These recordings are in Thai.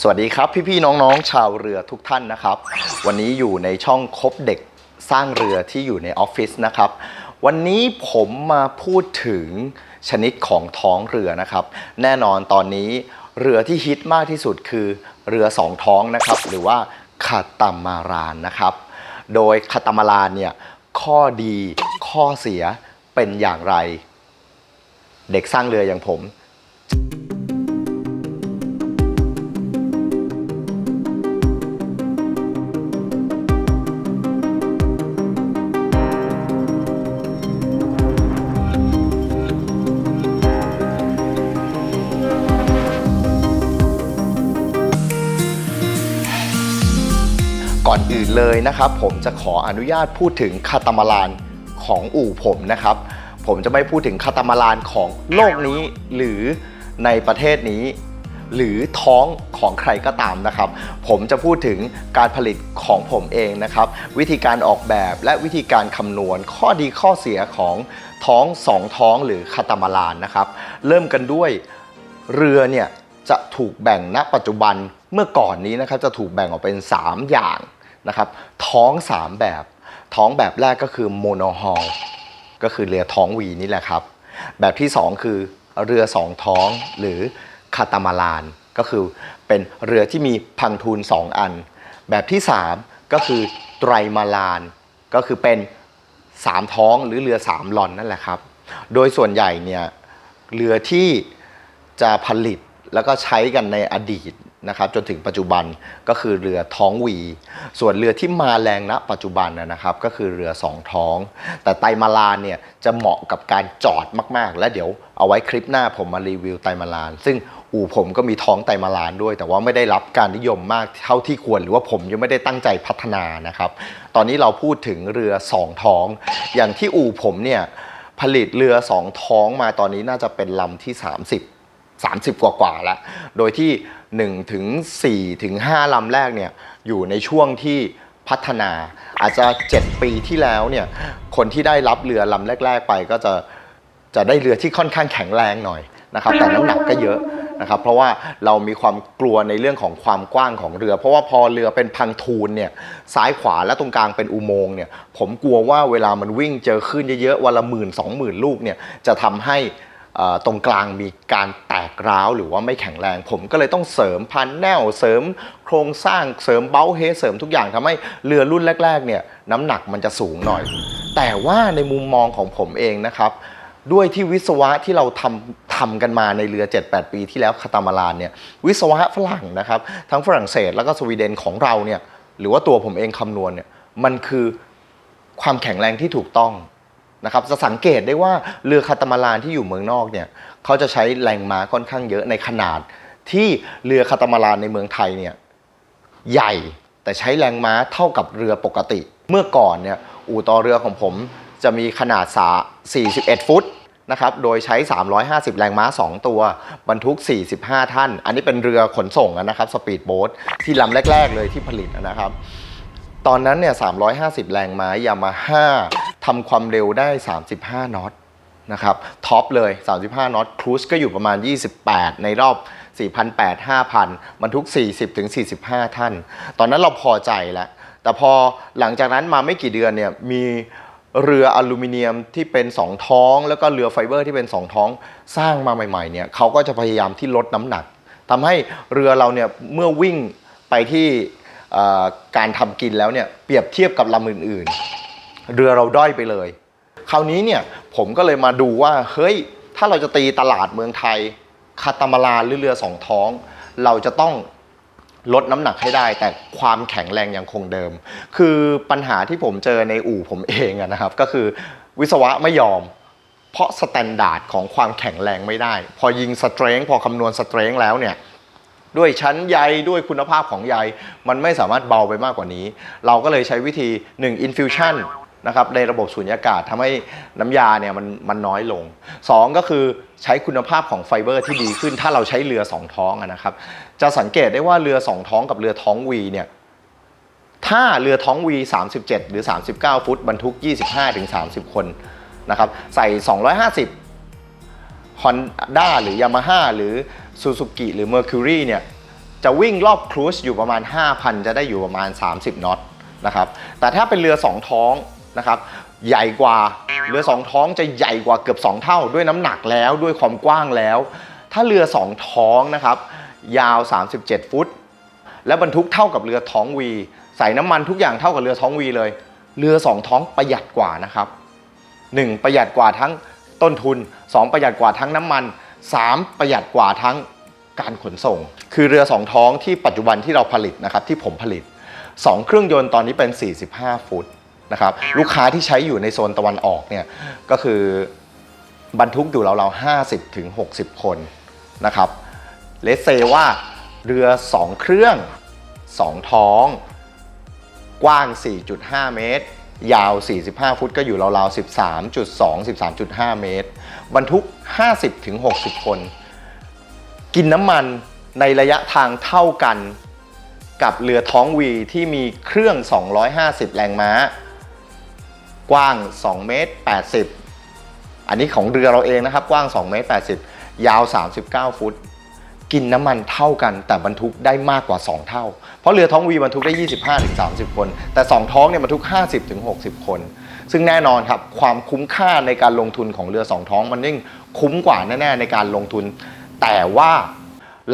สวัสดีครับ พี่ๆน้องๆ ชาวเรือทุกท่านนะครับ วันนี้อยู่ในช่องคบเด็กสร้างเรือที่อยู่ในออฟฟิศนะครับ วันนี้ผมมาพูดถึงชนิดของท้องเรือนะครับ แน่นอนตอนนี้เรือที่ฮิตมากที่สุดคือเรือสองท้องนะครับ หรือว่าคาตามารานนะครับ โดยคาตามารานเนี่ยข้อดีข้อเสียเป็นอย่างไร เด็กสร้างเรืออย่างผม อื่นเลยนะครับ ผมจะขออนุญาตพูดถึงคาตามาลานของอู่ผมนะครับ ผมจะไม่พูดถึงคาตามาลานของโลกนี้ หรือในประเทศนี้ หรือท้องของใครก็ตามนะครับ ผมจะพูดถึงการผลิตของผมเองนะครับ วิธีการออกแบบและวิธีการคำนวณข้อดีข้อเสียของท้องสองท้องหรือคาตามาลานนะครับ เริ่มกันด้วยเรือเนี่ยจะถูกแบ่งณปัจจุบันเมื่อก่อนนี้นะครับจะถูกแบ่งออกเป็น 3 อย่าง นะครับท้อง 3 แบบ ท้องแบบแรกก็คือโมโนฮอลก็คือเรือท้องวีนี่แหละครับ แบบที่ 2 คือเรือ2ท้องหรือคาตามาลาน ก็คือเป็นเรือที่มีพังทูล2อัน แบบที่ 3 ก็คือไตรมาลาน ก็คือเป็น 3 ท้องหรือเรือ3ลอนนั่นแหละครับ โดยส่วนใหญ่เนี่ยเรือที่จะผลิตแล้วก็ใช้กันในอดีต นะครับจนถึงปัจจุบันก็คือเรือท้องวี ส่วนเรือที่มาแรงณปัจจุบันนะครับก็คือเรือสองท้อง แต่ไตมาลานเนี่ยจะเหมาะกับการจอดมากๆ และเดี๋ยวเอาไว้คลิปหน้าผมมารีวิวไตมาลาน ซึ่งอู่ผมก็มีท้องไตมาลานด้วย แต่ว่าไม่ได้รับการนิยมมากเท่าที่ควร หรือว่าผมยังไม่ได้ตั้งใจพัฒนานะครับ ตอนนี้เราพูดถึงเรือสองท้อง อย่างที่อู่ผมเนี่ยผลิตเรือสองท้องมาตอนนี้น่าจะเป็นลำที่ 30 30 กว่ากว่าๆแล้ว โดยที่1ถึง4ถึง5ลำแรกเนี่ยอยู่ในช่วงที่พัฒนาอาจจะ 7 ปีที่แล้วเนี่ยคนที่ได้รับเรือลำแรก ๆ ไปก็จะจะได้เรือที่ค่อนข้างแข็งแรงหน่อยนะครับแต่น้ำหนักก็เยอะนะครับเพราะว่าเรามีความกลัวในเรื่องของความกว้างของเรือ เพราะว่าพอเรือเป็นพังทูลเนี่ยซ้ายขวาและตรงกลางเป็นอุโมงค์เนี่ยผมกลัวว่าเวลามันวิ่งเจอคลื่นเยอะๆวันละหมื่นสองหมื่นลูกเนี่ยจะทำให้เอ่อ ตรงกลางมีการแตกร้าวหรือว่าไม่แข็งแรง ผมก็เลยต้องเสริมพันแนวเสริมโครงสร้างเสริมเบ้าเฮเสริมทุกอย่างทำให้เรือรุ่นแรก ๆ เนี่ยน้ำหนักมันจะสูงหน่อย แต่ว่าในมุมมองของผมเองนะครับ ด้วยที่วิศวะที่เราทำทำกันมาในเรือ 7-8 ปีที่แล้วคาตามาลานเนี่ยวิศวะฝรั่งนะครับ ทั้งฝรั่งเศสแล้วก็สวีเดนของเราเนี่ยหรือว่าตัวผมเองคำนวณเนี่ยมันคือความแข็งแรงที่ถูกต้อง นะครับจะสังเกตได้ว่าเรือคาตามาลานที่อยู่เมืองนอกเนี่ยเขาจะใช้แรงม้าค่อนข้างเยอะในขนาด ที่เรือคาตามาลานในเมืองไทยเนี่ยใหญ่แต่ใช้แรงม้าเท่ากับเรือปกติ เมื่อก่อนเนี่ยอู่ต่อเรือของผมจะมีขนาดสา41 ฟุตนะครับ โดยใช้ 350 แรงม้า 2 ตัว บรรทุก 45 ท่าน อันนี้เป็นเรือขนส่งนะครับ สปีดโบ๊ทที่ลำแรก ๆ เลยที่ผลิตนะครับ ตอนนั้นเนี่ย350 แรงม้ายามาฮ่าทำความเร็วได้ 35 น็อตนะครับท็อปเลย 35 น็อตครูซก็อยู่ประมาณ 28 ในรอบ 4,800 5,000 บรรทุก 40ถึง45 ท่าน ตอนนั้นเราพอใจแล้ว แต่พอหลังจากนั้นมาไม่กี่เดือนเนี่ยมีเรืออลูมิเนียมที่เป็น 2 ท้อง แล้วก็เรือไฟเบอร์ที่เป็น 2 ท้องสร้างมาใหม่ๆเนี่ยเขาก็จะพยายามที่ลดน้ำหนักทำให้เรือเราเนี่ยเมื่อวิ่งไปที่ การทำกินแล้วเนี่ยเปรียบเทียบกับลำอื่นๆ เรือเราด้อยไปเลย คราวนี้เนี่ยผมก็เลยมาดูว่าเฮ้ยถ้าเราจะตีตลาดเมืองไทยคาตามาลาหรือเรือสองท้อง เราจะต้องลดน้ำหนักให้ได้ แต่ความแข็งแรงยังคงเดิม คือปัญหาที่ผมเจอในอู่ผมเองนะครับ ก็คือวิศวะไม่ยอม เพราะสแตนดาร์ดของความแข็งแรงไม่ได้ พอยิงสเตรงพอคำนวณสเตรงแล้วเนี่ย ด้วยชั้นใยด้วยคุณภาพของใยมันไม่สามารถเบาไปมากกว่านี้ เราก็เลยใช้วิธี 1 infusion นะครับในระบบสูญญากาศทำให้น้ำยาเนี่ยมันมันน้อยลง 2 ก็คือใช้คุณภาพของไฟเบอร์ที่ดีขึ้น ถ้าเราใช้เรือ 2 ท้องนะครับ จะสังเกตได้ว่าเรือ 2 ท้องกับเรือท้องวีเนี่ยถ้าเรือท้องวี37 หรือ 39 ฟุต บรรทุก 25-30 คนนะครับใส่ 250ฮอนด้าหรือ Yamaha หรือ Suzuki หรือ Mercury เนี่ยจะวิ่งรอบครูซอยู่ประมาณ 5,000 จะได้อยู่ประมาณ 30น็อตนะครับแต่ถ้าเป็นเรือ 2 ท้องนะครับใหญ่กว่าเรือ 2 ท้องจะใหญ่กว่าเกือบ 2 เท่า ด้วยน้ำหนักแล้วด้วยความกว้างแล้ว ถ้าเรือ 2 ท้องนะครับยาว 37 ฟุต และบรรทุกเท่ากับเรือท้องวีใส่น้ำมันทุกอย่างเท่ากับเรือท้องวีเลย เรือ 2 ท้องประหยัดกว่านะครับ 1 ประหยัดกว่าทั้งต้นทุน 2 ประหยัดกว่าทั้งน้ำมัน 3 ประหยัดกว่าทั้งการขนส่ง คือเรือ2ท้องที่ปัจจุบันที่เราผลิตนะครับที่ผมผลิต 2 เครื่องยนต์ตอนนี้เป็น 45 ฟุตนะครับลูกค้าที่ใช้อยู่ในโซนตะวันออกเนี่ยก็คือบรรทุกอยู่เราๆ50ถึง60 คนนะครับเลสเซว่าเรือ 2 เครื่อง 2 ท้อง กว้าง 4.5 เมตร ยาว 45 ฟุตก็อยู่ราวๆ 13.2 13.5 เมตร บรรทุก 50-60 คน กินน้ำมันในระยะทางเท่ากันกับเรือท้องวีที่มีเครื่อง 250 แรงม้า กว้าง 2 เมตร 80 อันนี้ของเรือเราเองนะครับ กว้าง 2 เมตร 80 ยาว 39 ฟุต กินน้ำมันเท่ากัน แต่บรรทุกได้มากกว่า 2 เท่า เพราะเรือท้องวีบรรทุกได้ 25-30 คน แต่ 2 ท้องเนี่ยบรรทุก 50-60 คน ซึ่งแน่นอนครับความคุ้มค่าในการลงทุนของเรือ 2 ท้อง มันยิ่งคุ้มกว่าแน่ๆในการลงทุน แต่ว่า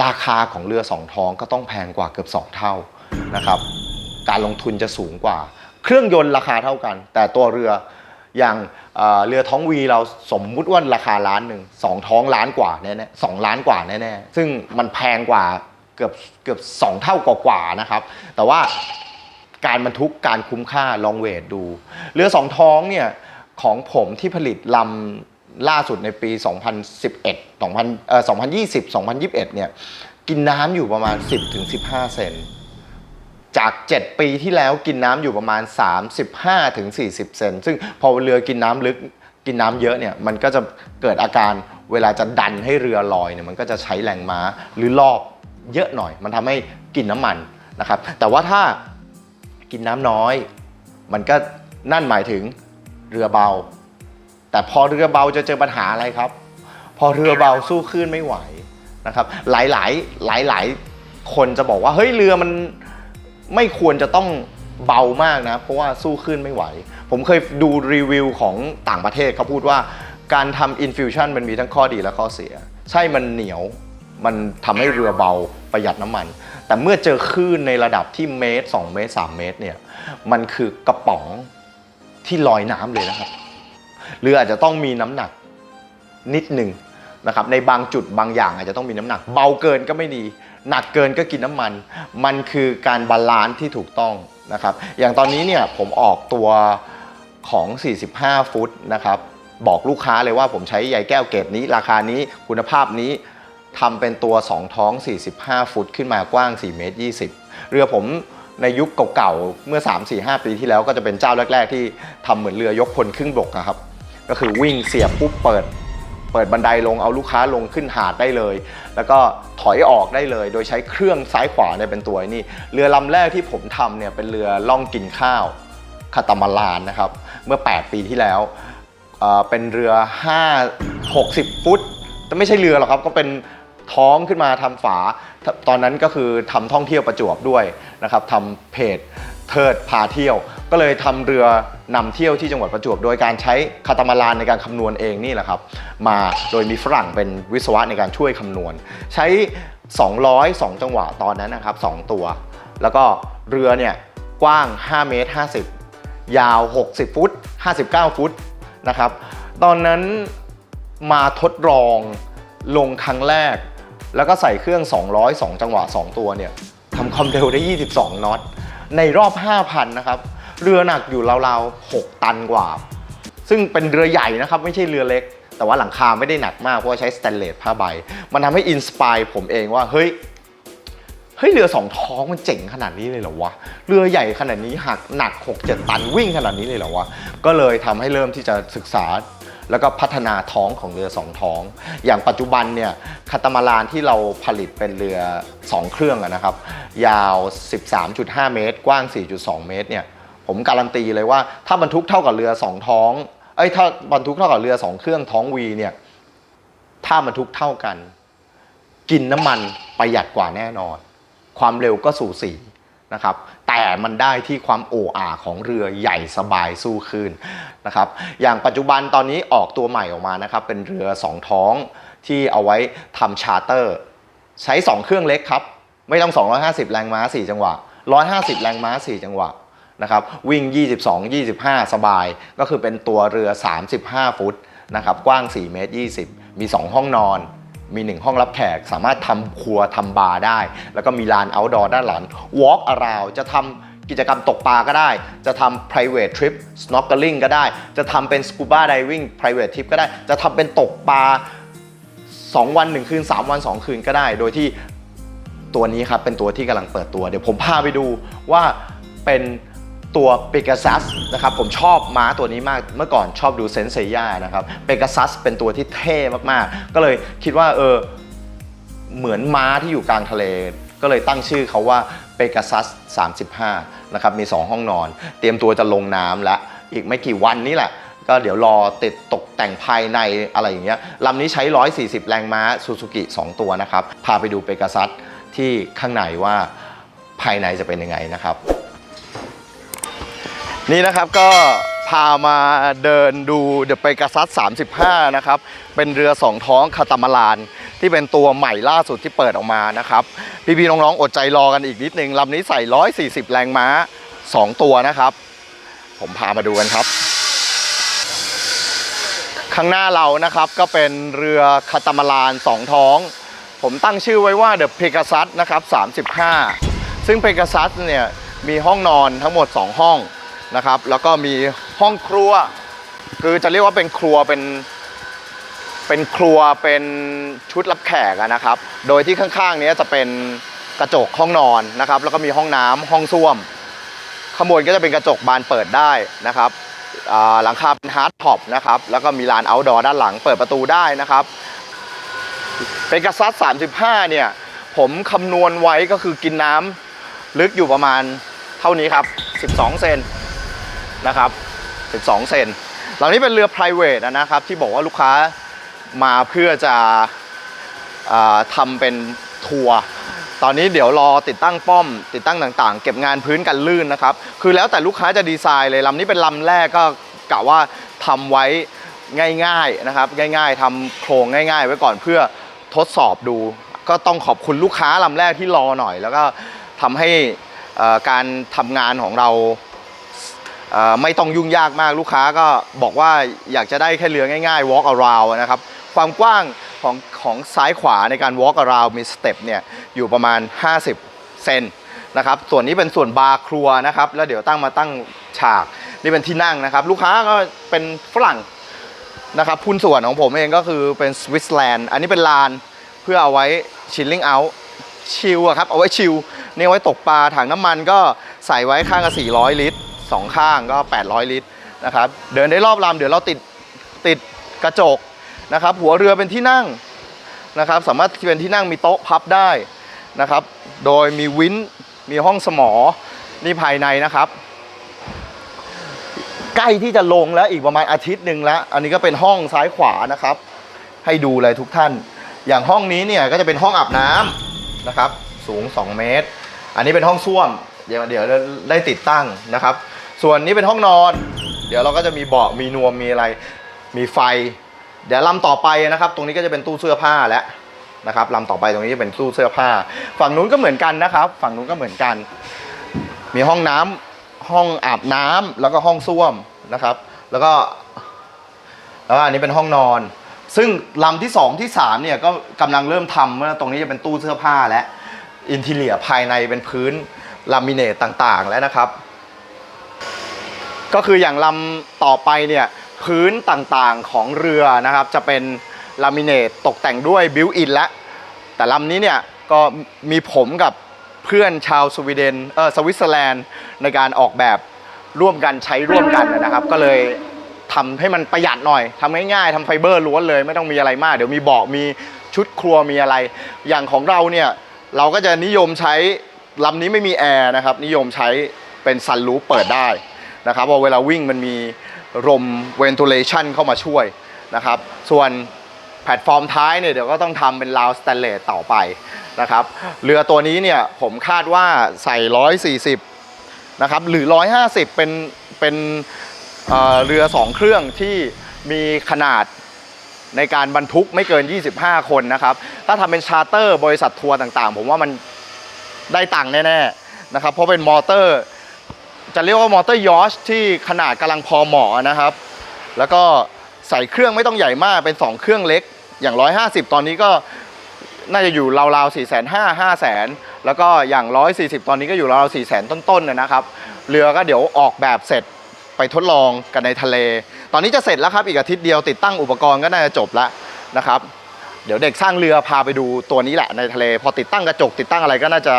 ราคาของเรือ 2 ท้องก็ต้องแพงกว่าเกือบ 2 เท่านะครับการลงทุนจะสูงกว่า เครื่องยนต์ราคาเท่ากัน แต่ตัวเรืออย่าง เรือท้องวีเราสมมุติว่าราคาล้านหนึ่งสองท้องล้านกว่าแน่ๆสองล้านกว่าแน่ๆซึ่งมันแพงกว่าเกือบเกือบสองเท่ากว่าๆนะครับ แต่ว่าการบรรทุกการคุ้มค่าลองเวทดู เรือสองท้องเนี่ยของผมที่ผลิตลำล่าสุดในปี 2011 2000เอ่อ2020 2021 เนี่ยกินน้ำอยู่ประมาณ 10-15 เซน จาก 7 ปีที่แล้วกินน้ำอยู่ประมาณ 35ถึง40 เซน ซึ่งพอเรือกินน้ำลึกกินน้ำเยอะเนี่ยมันก็จะเกิดอาการเวลาจะดันให้เรือลอยเนี่ยมันก็จะใช้แรงม้าหรือรอบเยอะหน่อย มันทำให้กินน้ำมันนะครับ แต่ว่าถ้ากินน้ำน้อย มันก็นั่นหมายถึงเรือเบา แต่พอเรือเบาจะเจอปัญหาอะไรครับ พอเรือเบาสู้คลื่นไม่ไหวนะครับ หลายหลายหลายหลายๆคนจะบอกว่าเฮ้ยเรือมัน ไม่ควรจะต้องเบามากนะ เพราะว่าสู้ขึ้นไม่ไหว ผมเคยดูรีวิวของต่างประเทศเขาพูดว่าการทำอินฟิวชันมันมีทั้งข้อดีและข้อเสีย ใช่มันเหนียว มันทำให้เรือเบาประหยัดน้ำมัน แต่เมื่อเจอคลื่นในระดับที่เมตร 2 เมตร 3 เมตรเนี่ยมันคือกระป๋องที่ลอยน้ำเลยนะครับเรืออาจจะต้องมีน้ำหนักนิดหนึ่ง นะครับในบางจุดบางอย่างอาจจะต้องมีน้ำหนัก เบาเกินก็ไม่ดี หนักเกินก็กินน้ำมัน มันคือการบาลานซ์ที่ถูกต้องนะครับอย่างตอนนี้เนี่ยผมออกตัวของ 45 ฟุตนะครับบอกลูกค้าเลยว่าผมใช้ใยแก้วเกรดนี้ ราคานี้คุณภาพนี้ทำเป็นตัว 2 ท้อง 45 ฟุต ขึ้นมากว้าง 4 เมตร 20 เรือผมในยุคเก่าๆ เมื่อ 3-4-5 ปีที่แล้วก็จะเป็นเจ้าแรก ๆ ที่ทำเหมือนเรือยกพลครึ่งบกอะครับ ก็คือวิ่งเสียบปุ๊บเปิด เปิดบันไดลงเอาลูกค้าลงขึ้นหาดได้เลย แล้วก็ถอยออกได้เลย โดยใช้เครื่องซ้ายขวาเนี่ยเป็นตัวนี่เรือลำแรกที่ผมทำเนี่ยเป็นเรือล่องกินข้าวคาตามาลานนะครับ เมื่อ 8 ปีที่แล้วเเป็นเรือ 5 60 ฟุต แต่ไม่ใช่เรือหรอกครับก็เป็นท้องขึ้นมาทำฝา ตอนนั้นก็คือทำท่องเที่ยวประจวบด้วยนะครับทำเพจ เทิดพาเที่ยว ก็เลยทำเรือนำเที่ยวที่จังหวัดประจวบ โดยการใช้คาตามาลานในการคำนวณเองนี่แหละครับ มาโดยมีฝรั่งเป็นวิศวะในการช่วยคำนวณ ใช้202 จังหวะตอนนั้นนะครับ 2 ตัว แล้วก็เรือเนี่ยกว้าง 5 เมตร 50 ยาว 60 ฟุต 59 ฟุตนะครับ ตอนนั้นมาทดลองลงครั้งแรก แล้วก็ใส่เครื่อง 202 จังหวะ 2 ตัวเนี่ยทำความเร็วได้ 22 น็อต ในรอบ 5,000 นะครับ เรือหนักอยู่ราวๆ 6 ตันกว่า ซึ่งเป็นเรือใหญ่นะครับ ไม่ใช่เรือเล็ก แต่ว่าหลังคาไม่ได้หนักมาก เพราะว่าใช้สแตนเลสผ้าใบ มันทำให้อินสปายผมเองว่า เฮ้ย เฮ้ย เรือสองท้องมันเจ๋งขนาดนี้เลยเหรอวะ เรือใหญ่ขนาดนี้หักหนัก 6-7 ตันวิ่งขนาดนี้เลยเหรอวะ ก็เลยทำให้เริ่มที่จะศึกษา แล้วก็พัฒนาท้องของเรือสองท้อง อย่างปัจจุบันเนี่ยคาตามาลานที่เราผลิตเป็นเรือ 2 เครื่องนะครับ ยาว 13.5 เมตร กว้าง 4.2 เมตรเนี่ยผมการันตีเลยว่าถ้าบรรทุกเท่ากับเรือ 2 ท้องเอ้ยถ้าบรรทุกเท่ากับเรือ 2 เครื่องท้องวีเนี่ยถ้าบรรทุกเท่ากัน กินน้ำมันประหยัดกว่าแน่นอน ความเร็วก็สู่สี นะครับแต่มันได้ที่ความโอ่อาของเรือใหญ่สบายสู้คลื่นนะครับอย่างปัจจุบันตอนนี้ออกตัวใหม่ออกมานะครับเป็นเรือสองท้องที่เอาไว้ทำชาร์เตอร์ ใช้ 2 เครื่องเล็กครับ ไม่ต้อง 250 แรงม้า 4 จังหวะ 150 แรงม้า 4 จังหวะนะครับวิ่ง 22 25 สบาย ก็คือเป็นตัวเรือ 35 ฟุตนะครับกว้าง 4 เมตร 20 มี 2 ห้องนอน มี1ห้องรับแขก สามารถทำครัวทำบาร์ได้ แล้วก็มีลาน outdoor ด้านหลัง walk around จะทำกิจกรรมตกปลาก็ได้ จะทำ private trip snorkeling ก็ได้ จะทำเป็น scuba diving private trip ก็ได้ จะทำเป็นตกปลา 2 วัน 1 คืน 3 วัน 2 คืนก็ได้ โดยที่ตัวนี้ครับเป็นตัวที่กำลังเปิดตัว เดี๋ยวผมพาไปดูว่าเป็น ตัวเปก a ซัสนะครับผมชอบม้าตัวนี้มากเมื่อก่อนชอบดูเซนเซย่านะครับเปก a ซัสเป็นตัวที่เท่มากๆ ก็เลยคิดว่าเออเหมือนม้าที่อยู่กลางทะเล ก็เลยตั้งชื่อเขาว่าเปก a ซัส35นะครับมี 2 ห้องนอน เตรียมตัวจะลงน้ำและอีกไม่กี่วันนี้แหละก็เดี๋ยวรอติดตกแต่งภายในอะไรอย่างเงี้ยลำนี้ใช้ 140 แรงม้าซูซูกิ2ตัวนะครับ พาไปดูเปก a ซัสที่ข้างในว่าภายในจะเป็นยังไงนะครับ นี่นะครับก็พามาเดินดูเดอะเปก a ซัส 35 นะครับ เป็นเรือ2ท้องคาตามาลาน ที่เป็นตัวใหม่ล่าสุดที่เปิดออกมานะครับ พี่ๆน้องๆ อดใจรอกันอีกนิดนึงลำนี้ใส่ 140 แรงม้า 2 ตัวนะครับ ผมพามาดูกันครับ ข้างหน้าเรานะครับก็เป็นเรือคาตามาลาน 2 ท้อง ผมตั้งชื่อไว้ว่าเดอะเพก a ซัสนะครับ 35 ซึ่งเพก a ซัสเนี่ยมีห้องนอนทั้งหมด 2 ห้อง นะครับ แล้วก็มีห้องครัว คือจะเรียกว่าเป็นครัวเป็นเป็นครัวเป็นชุดรับแขกนะครับ โดยที่ข้างๆเนี้ยจะเป็นกระจกห้องนอนนะครับ แล้วก็มีห้องน้ำห้องส้วมข้างบนก็จะเป็นกระจกบานเปิดได้นะครับหลังคาเป็นฮาร์ดท็อปนะครับ แล้วก็มีลานเอาท์ดอร์ด้านหลังเปิดประตูได้นะครับ เป็นกระซัด35 เนี่ย ผมคำนวณไว้ก็คือกินน้ำลึกอยู่ประมาณเท่านี้ครับ 12 เซน นะครับ 12 เซนหล่านี้เป็นเรือ private นะครับ ที่บอกว่าลูกค้ามาเพื่อจะอทำเป็นทัวร์ตอนนี้เดี๋ยวรอติดตั้งป้อม ติดตั้งต่างๆ เก็บงานพื้นกันลื่นนะครับ คือแล้วแต่ลูกค้าจะดีไซน์เลยลำนี้เป็นลำแรกก็กะว่าทำไว้ง่ายๆนะครับ ง่ายๆทำโครงง่าย ๆ ไว้ก่อนเพื่อทดสอบดู ก็ต้องขอบคุณลูกค้าลำแรกที่รอหน่อย แล้วก็ทำให้การทำงานของเรา ไม่ต้องยุ่งยากมากลูกค้าก็บอกว่าอยากจะได้แค่เรือง่ายๆ walk around นะครับ ความกว้างของของซ้ายขวาในการ walk around มีสเต็ปเนี่ยอยู่ประมาณ 50 เซนนะครับ ส่วนนี้เป็นส่วนบาร์ครัวนะครับ แล้วเดี๋ยวตั้งมาตั้งฉาก นี่เป็นที่นั่งนะครับ ลูกค้าก็เป็นฝรั่งนะครับพุนส่วนของผมเองก็คือเป็นสวิตเซอร์แลนด์อันนี้เป็นลานเพื่อเอาไว้ chilling out ชิลอะครับ เอาไว้ชิลนี่ไว้ตกปลาถังน้ำมันก็ใส่ไว้ข้างละ400 ลิตร สองข้างก็ 800 ลิตรนะครับเดินได้รอบลำเดี๋ยวเราติดติดกระจกนะครับ หัวเรือเป็นที่นั่งนะครับ สามารถเป็นที่นั่งมีโต๊ะพับได้นะครับ โดยมีวินมีห้องสมอนี่ภายในนะครับ ใกล้ที่จะลงแล้วอีกประมาณอาทิตย์หนึ่งแล้วอันนี้ก็เป็นห้องซ้ายขวานะครับ ให้ดูเลยทุกท่าน อย่างห้องนี้เนี่ยก็จะเป็นห้องอาบน้ำนะครับ สูง 2 เมตร อันนี้เป็นห้องส้วม เดี๋ยวเดี๋ยวได้ติดตั้งนะครับ ส่วนนี้เป็นห้องนอน เดี๋ยวเราก็จะมีเบาะมีนวมมีอะไร มีไฟ เดี๋ยวลำต่อไปนะครับ ตรงนี้ก็จะเป็นตู้เสื้อผ้าแล้วนะครับลำต่อไปตรงนี้จะเป็นตู้เสื้อผ้า ฝั่งนู้นก็เหมือนกันนะครับ ฝั่งนู้นก็เหมือนกัน มีห้องน้ำห้องอาบน้ำแล้วก็ห้องส้วมนะครับ แล้วก็แล้วอันนี้เป็นห้องนอน ซึ่งลำที่สองที่สามเนี่ยก็กำลังเริ่มทำเมื่อตรงนี้จะเป็นตู้เสื้อผ้าและอินทีเลียภายในเป็นพื้นลามิเนตต่างๆแล้วนะครับ ก็คืออย่างลำต่อไปเนี่ยพื้นต่างๆของเรือนะครับ จะเป็นลามิเนตตกแต่งด้วยบิวอินและ แต่ลำนี้เนี่ยก็มีผมกับเพื่อนชาวสวีเดนเออสวิตเซอร์แลนด์ในการออกแบบร่วมกันใช้ร่วมกันนะครับ ก็เลยทำให้มันประหยัดหน่อยทำง่ายๆทำไฟเบอร์ล้วนเลย ไม่ต้องมีอะไรมาก เดี๋ยวมีเบาะมีชุดครัวมีอะไร อย่างของเราเนี่ยเราก็จะนิยมใช้ลำนี้ไม่มีแอร์นะครับ นิยมใช้เป็นซันรูปเปิดได้ นะครับเพราะเวลาวิ่งมันมีลมเวน t ูเลชันเข้ามาช่วยนะครับ ส่วนแพลตฟอร์มท้ายเนี่ยเดี๋ยวก็ต้องทำเป็นราวสแตนเลสต่อไปนะครับ เรือตัวนี้เนี่ยผมคาดว่าใส่ 140 นะครับ หรือ 150 เป็นเป็นเเรือ 2 เครื่องที่มีขนาดในการบรรทุกไม่เกิน 25 คนนะครับ ถ้าทำเป็นชาร์เตอร์บริษัททัวร์ต่างๆ ผมว่ามันได้ตังค์แน่ๆนะครับ เพราะเป็นมอเตอร์ จะเรียกว่ามอเตอร์ยอชที่ขนาดกำลังพอเหมาะนะครับ แล้วก็ใส่เครื่องไม่ต้องใหญ่มากเป็น 2 เครื่องเล็กอย่าง 150 ตอนนี้ก็น่าจะอยู่ราวๆ4 5 0 0 0 5 0 0 0แล้วก็อย่าง 140 ตอนนี้ก็อยู่ราวๆ4 0 0 0 0 ต้นๆนะครับ เรือก็เดี๋ยวออกแบบเสร็จไปทดลองกันในทะเล ตอนนี้จะเสร็จแล้วครับ อีกอาทิตย์เดียวติดตั้งอุปกรณ์ก็น่าจะจบแล้วนะครับ เดี๋ยวเด็กสร้างเรือพาไปดูตัวนี้แหละในทะเล พอติดตั้งกระจกติดตั้งอะไรก็น่าจะ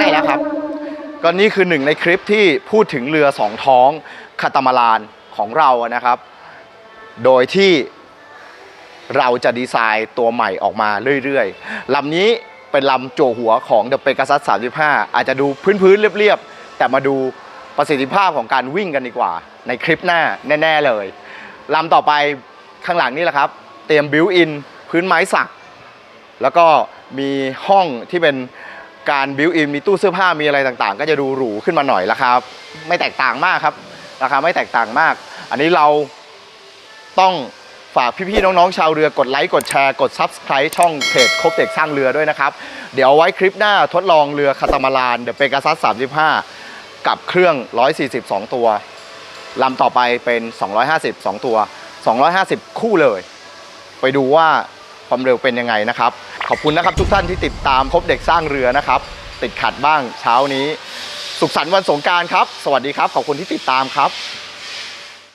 ได้แล้วครับ ก็นี่คือหนึ่งในคลิปที่พูดถึงเรือสองท้องคาตามาลานของเรานะครับ โดยที่เราจะดีไซน์ตัวใหม่ออกมาเรื่อยๆลำนี้เป็นลำโจหัวของ The Pegasus 35 อาจจะดูพื้นๆเรียบๆ แต่มาดูประสิทธิภาพของการวิ่งกันดีกว่า ในคลิปหน้าแน่ ๆเลยลำต่อไปข้างหลังนี่แหละครับ เตรียมบิวอินพื้นไม้สัก แล้วก็มีห้องที่เป็น การบิวอินมีตู้เสื้อผ้ามีอะไรต่างๆ ก็จะดูหรูขึ้นมาหน่อยราคาไม่แตกต่างมากครับ ราคาไม่แตกต่างมาก อันนี้เราต้องฝากพี่ๆน้องๆชาวเรือกดไลค์กดแชร์กด Subscribe ช่องเพจคบเด็กสร้างเรือด้วยนะครับ เดี๋ยวไว้คลิปหน้าทดลองเรือคาตามาลานเดอะเปกาซัส35 กับเครื่อง 142 ตัวลำต่อไปเป็น 250 2 ตัว 250 คู่เลย ไปดูว่า ความเร็วเป็นยังไงนะครับ ขอบคุณนะครับทุกท่านที่ติดตามคบเด็กสร้างเรือนะครับ ติดขัดบ้างเช้านี้ สุขสันต์วันสงการครับ สวัสดีครับ ขอบคุณที่ติดตามครับ